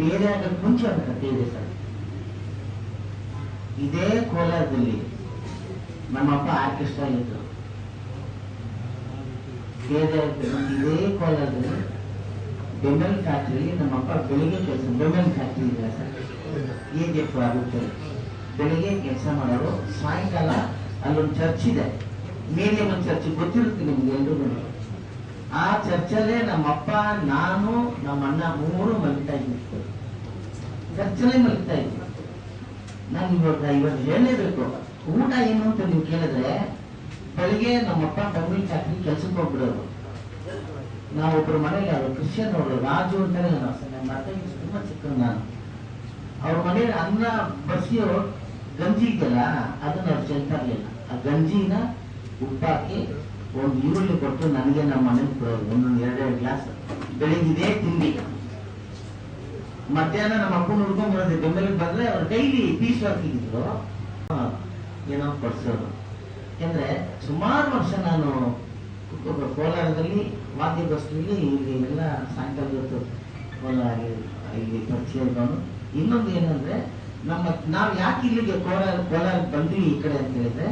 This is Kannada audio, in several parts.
ಬೇರೆ ಆಗಕ್ಕೆ ಮುಂಚೆ ಕಥೆ ಇದೆ ಸರ್. ಇದೇ ಕೋಲಾರದಲ್ಲಿ ನಮ್ಮಪ್ಪ ಆರ್ಕೆಸ್ಟ್ರಾ ಇದ್ರು. ಬೇರೆ ಇದೇ ಕೋಲಾರದಲ್ಲಿ ಬೆಂಬಲ್ ಫ್ಯಾಕ್ಟ್ರಿ ನಮ್ಮಪ್ಪ ಬೆಳಿಗ್ಗೆ ಕೆಲಸ ಬೆಂಬಲ್ ಫ್ಯಾಕ್ಟ್ರಿ ಇದೆ ಸರ್. ಹೇಗೆ ಆಗುತ್ತೆ. ಬೆಳಿಗ್ಗೆ ಕೆಲಸ ಮಾಡೋರು ಸಾಯಂಕಾಲ ಅಲ್ಲೊಂದು ಚರ್ಚ್ ಇದೆ. ಮೇಲೆ ಒಂದು ಚರ್ಚ್ ಗೊತ್ತಿರುತ್ತೆ ನಿಮ್ಗೆ ಎಲ್ರಿಗೂ ಆ ಚರ್ಚಲ್ಲೇ ನಮ್ಮಪ್ಪ, ನಾನು ನಮ್ಮ ಅಣ್ಣ ಮೂರು ಮಲಿತಾ ಇದ್ವಿ. ಚರ್ಚಲ್ಲೇ ಮಲಿತಾ ಇದ್ವಿ. ನಾನು ಇವಾಗ ಇವತ್ತು ಹೇಳಲೇಬೇಕು. ಊಟ ಏನು ಅಂತ ನೀವು ಕೇಳಿದ್ರೆ, ಬೆಳಿಗ್ಗೆ ನಮ್ಮಪ್ಪ ಬೆಂಗಳೂರು ಚಾಕ್ರಿ ಕೆಲ್ಸಕ್ಕೆ ಹೋಗ್ಬಿಡೋರು. ನಾವೊಬ್ರು ಮನೇಲಿ ಅವರು ಕ್ರಿಶ್ಚಿಯನ್ ಅವರು, ರಾಜು ಅಂತಾನೆ ನಾನು ನನ್ನ ಅರ್ಥ ತುಂಬಾ ಚಿಕ್ಕ ನಾನು. ಅವ್ರ ಮನೇಲಿ ಅನ್ನ ಬಸಿಯೋ ಗಂಜಿ ಇದೆಯಲ್ಲ ಅದನ್ನ ಅವ್ರು ಚೆಲ್ತಾ ಆ ಗಂಜಿನ ಉಪ್ಪಾಕಿ ಒಂದು ಈರುಳ್ಳಿ ಕೊಟ್ಟು ನನಗೆ ನಮ್ಮ ಮನೆಗೆ ಒಂದೊಂದು ಎರಡೆರಡು ಗ್ಲಾಸ್. ಬೆಳಿಗ್ಗೆ ತಿಂಡಿ. ಮಧ್ಯಾಹ್ನ ನಮ್ಮ ಅಪ್ಪನ ಹುಡ್ಕೊಂಡ್ ಬರೋದು ಬೆಂಬಲಿಗೆ ಬಂದ್ರೆ ಅವ್ರು ಡೈಲಿ ಪೀಸ್ ಹಾಕಿದ್ರು ಏನೋ ಕೊಡ್ಸೋದು. ಯಾಕಂದ್ರೆ ಸುಮಾರು ವರ್ಷ ನಾನು ಕೋಲಾರದಲ್ಲಿ ವಾದ್ಯಗೋಷ್ಠಿಯಲ್ಲಿ ಇಲ್ಲಿ ಎಲ್ಲ ಸಾಯಂಕಾಲ ಹೊತ್ತು ಕೋಲಾರ ಇಲ್ಲಿ ಪರಿಚಯ ಇದ್ದವನು ಇನ್ನೊಂದು ಏನಂದ್ರೆ ನಮ್ಮ ನಾವು ಯಾಕೆ ಇಲ್ಲಿಗೆ ಕೋಲಾರ ಕೋಲಾರ ಬಂದ್ವಿ ಈ ಕಡೆ ಅಂತ ಹೇಳಿದ್ರೆ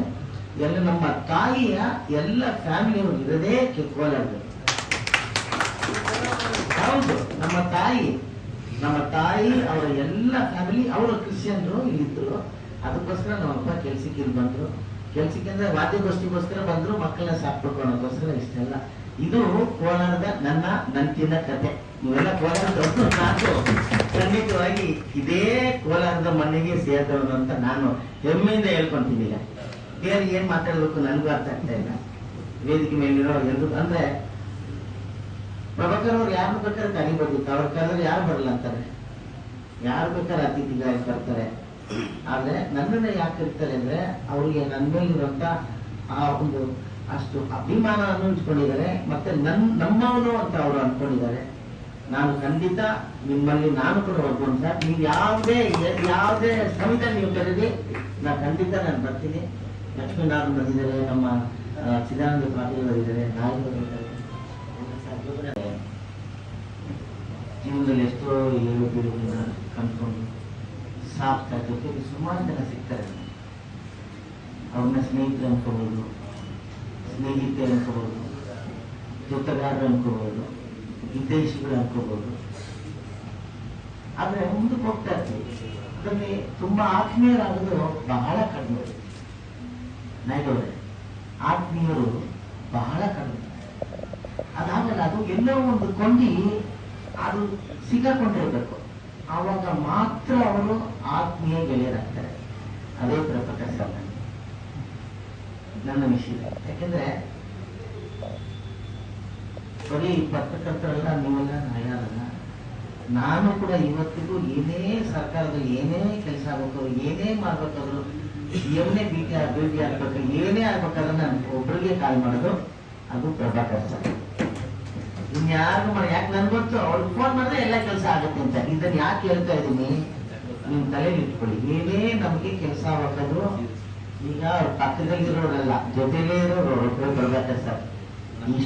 ಎಲ್ಲ ನಮ್ಮ ತಾಯಿಯ ಎಲ್ಲ ಫ್ಯಾಮಿಲಿಯವರು ಇರದೇ ಕೋಲಾರದ ಹೌದು, ನಮ್ಮ ತಾಯಿ ನಮ್ಮ ತಾಯಿ, ಅವರ ಎಲ್ಲ ಫ್ಯಾಮಿಲಿ ಅವರು ಕ್ರಿಶ್ಚಿಯನ್ರು ಇಲ್ಲಿದ್ರು. ಅದಕ್ಕೋಸ್ಕರ ನಮ್ಮ ಅಪ್ಪ ಕೆಲ್ಸಕ್ಕೆ ಇಲ್ಲಿ ಬಂದ್ರು. ಕೆಲ್ಸಕ್ಕೆ ಅಂದ್ರೆ ವಾದ್ಯಗೋಷ್ಠಿಗೋಸ್ಕರ ಬಂದ್ರು, ಮಕ್ಕಳನ್ನ ಸಾಕ್ಬೇಕು ಅನ್ನೋದಕ್ಕೋಸ್ಕರ ಇಷ್ಟೆಲ್ಲ. ಇದು ಕೋಲಾರದ ನನ್ನ ನಂಟಿನ ಕತೆ. ನೀವೆಲ್ಲ ಕೋಲಾರದವರು ನಾನು ಖಂಡಿತವಾಗಿ ಇದೇ ಕೋಲಾರದ ಮಣ್ಣಿಗೆ ಸೇರಿದವನು ಅಂತ ನಾನು ಹೆಮ್ಮೆಯಿಂದ ಹೇಳ್ಕೊಂತೀನಿ ಬೇರೆ ಏನ್ ಮಾತಾಡ್ಬೇಕು ನನಗೂ ಅರ್ಥ ಆಗ್ತಾ ಇಲ್ಲ. ವೇದಿಕೆ ಮೇಲಿರೋ ಎಲ್ರು ಅಂದ್ರೆ ಪ್ರಭಾಕರ್ ಅವ್ರು ಯಾರು ಬೇಕಾದ್ರೆ ಕರಿಬೋದಿತ್ತು ಅವ್ರ ಕರೆದ್ರೆ ಯಾರು ಬರಲ್ಲ ಅಂತಾರೆ. ಯಾರು ಬೇಕಾದ್ರೆ ಅತಿಥಿಗಳಾಗಿ ಬರ್ತಾರೆ. ಆದ್ರೆ ನನ್ನನ್ನ ಯಾಕೆ ಇರ್ತಾರೆ ಅಂದ್ರೆ ಅವ್ರಿಗೆ ನನ್ನ ಮೇಲಿರುವಂತ ಆ ಒಂದು ಅಷ್ಟು ಅಭಿಮಾನ ಅನ್ಕೊಂಡಿದ್ದಾರೆ ಮತ್ತೆ ನನ್ ನಮ್ಮವನು ಅಂತ ಅವರು ಅನ್ಕೊಂಡಿದ್ದಾರೆ. ನಾನು ಖಂಡಿತ ನಿಮ್ಮಲ್ಲಿ ನಾನು ಕೂಡ ಒಬ್ಬನು ಸರ್. ನೀವು ಯಾವುದೇ ಯಾವುದೇ ಸಮಿತ ನೀವು ಕರೀರಿ ನಾ ಖಂಡಿತ ನಾನು ಬರ್ತೀನಿ. ಲಕ್ಷ್ಮೀನಾರಾಯಣ ನಮ್ಮ ಚಿದಾನಂದ ಪಾಟೀಲ್ ಜೀವನದಲ್ಲಿ ಎಷ್ಟೋ ಏಳು ಬೀಳುಗಳನ್ನ ಕಂಡುಕೊಂಡು ಸಾಕ್ತಾ ಜೊತೆಗೆ ಸುಮಾರು ಜನ ಸಿಗ್ತಾರೆ. ಅವ್ರನ್ನ ಸ್ನೇಹಿತರು ಅನ್ಕೋಬಹುದು ಸ್ನೇಹಿತೆ ಅನ್ಕೋಬಹುದು ಜೊತೆಗಾರರು ಅನ್ಕೋಬಹುದು ಹಿತೈಷಿಗಳು ಅನ್ಕೋಬಹುದು ಆದ್ರೆ ಮುಂದಕ್ಕೆ ಹೋಗ್ತಾ ಇರ್ತೀವಿ ಅದರಲ್ಲಿ ತುಂಬಾ ಆತ್ಮೀಯರಾಗೋದು ಬಹಳ ಕಡಿಮೆ. ನಾಯ್ಡವ್ರೆ ಆತ್ಮೀಯರು ಬಹಳ ಕಡಿಮೆ. ಅದಾಗಲ್ಲ ಅದು ಎಲ್ಲೋ ಒಂದು ಕೊಂಡಿ ಅದು ಸಿಕ್ಕಾಕೊಂಡಿರ್ಬೇಕು. ಆವಾಗ ಮಾತ್ರ ಅವರು ಆತ್ಮೀಯ ಗೆಳೆಯರಾಗ್ತಾರೆ. ಅದೇ ಸರ್ ನನ್ನ ವಿಷಯ. ಯಾಕೆಂದ್ರೆ, ಬರೀ ಪತ್ರಕರ್ತರೆಲ್ಲ, ನೀವೆಲ್ಲ ನಾಯಲ್ಲ ನಾನು ಕೂಡ ಇವತ್ತಿಗೂ ಏನೇ ಸರ್ಕಾರದ ಏನೇ ಕೆಲಸ ಆಗಬೇಕು ಏನೇ ಮಾಡ್ಬೇಕಾದ್ರು ಏನೇ ಭೇಟಿ ಅಭಿವೃದ್ಧಿ ಆಗ್ಬೇಕು ಏನೇ ಆಗ್ಬೇಕಾದ್ರೆ ನಾನು ಒಬ್ಬರಿಗೆ ಕಾಲ್ ಮಾಡೋದು, ಅದು ಪ್ರಭಾಕರ್ ಸರ್ ಇನ್ಯಾರಿಗೂ ಮಾಡಿ, ಯಾಕೆ ನನ್ಗೆ ಗೊತ್ತು? ಅವ್ರಿಗೆ ಫೋನ್ ಮಾಡಿದ್ರೆ ಎಲ್ಲ ಕೆಲಸ ಆಗುತ್ತೆ ಅಂತ. ಇದನ್ನ ಯಾಕೆ ಹೇಳ್ತಾ ಇದ್ದೀನಿ ನಿಮ್ ತಲೆ ಇಟ್ಕೊಳ್ಳಿ. ಏನೇ ನಮಗೆ ಕೆಲಸ ಆಗ್ಬೇಕಾದ್ರು, ಈಗ ಅವ್ರ ಪಕ್ಕದಲ್ಲಿರೋರಲ್ಲ, ಜೊತೆಲೇ ಇರೋರು ಪ್ರಭಾಕರ್ ಸರ್